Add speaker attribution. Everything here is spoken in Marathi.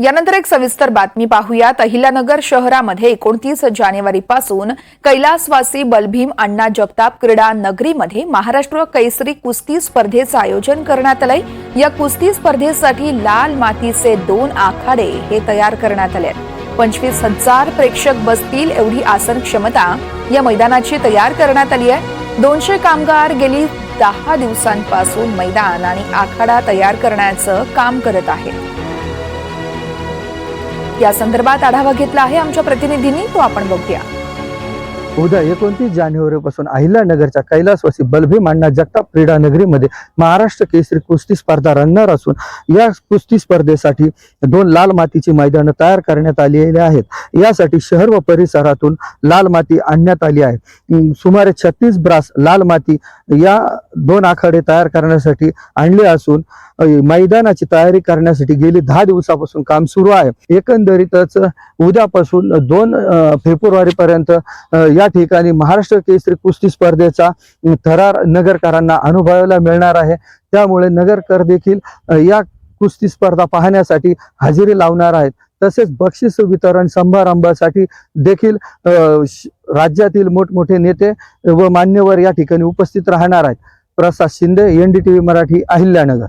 Speaker 1: यानंतर एक सविस्तर बातमी पाहूयात. अहिल्यानगर शहरामध्ये एकोणतीस जानेवारीपासून कैलासवासी बलभीम अण्णा जगताप क्रीडा नगरीमध्ये महाराष्ट्र कैसरी कुस्ती स्पर्धेचं आयोजन करण्यात आलंय. या कुस्ती स्पर्धेसाठी लाल मातीचे दोन आखाडे हे तयार करण्यात आले पंचवीस हजार प्रेक्षक बसतील एवढी आसन क्षमता या मैदानाची तयार करण्यात आली आहे. दोनशे कामगार गेली दहा दिवसांपासून मैदान आणि आखाडा तयार करण्याचं काम करत आहेत. या संदर्भात आढावा घेतला आहे आमच्या प्रतिनिधींनी तो आपण बघूया.
Speaker 2: उद्या एकोणतीस जानेवारीपासून अहिल्यानगरच्या कैलासवासी बलभी अण्णा जगताप क्रीडा नगरीमध्ये महाराष्ट्र केसरी कुस्ती स्पर्धा रंगणार असून या कुस्ती स्पर्धेसाठी दोन लाल मातीची मैदानं तयार करण्यात आलेली आहेत. यासाठी शहर व परिसरातून लाल माती आणण्यात आली आहे. सुमारे छत्तीस ब्रास लाल माती या दोन आखाडे तयार करण्यासाठी आणले असून मैदानाची तयारी करण्यासाठी गेली दहा दिवसापासून काम सुरू आहे. एकंदरीतच उद्यापासून दोन फेब्रुवारी पर्यंत या ठिकाणी महाराष्ट्र केसरी कुस्ती स्पर्धेचा थरार नगरकरांना अनुभवायला मिळणार आहे. त्यामुळे नगरकर देखील या कुस्ती स्पर्धा पाहण्यासाठी हजेरी लावणार आहेत. तसेच बक्षीस वितरण समारंभासाठी देखील राज्यातील मोठमोठे नेते व मान्यवर या ठिकाणी उपस्थित राहणार आहेत. प्रसाद शिंदे एनडीटीव्ही मराठी अहिल्यानगर.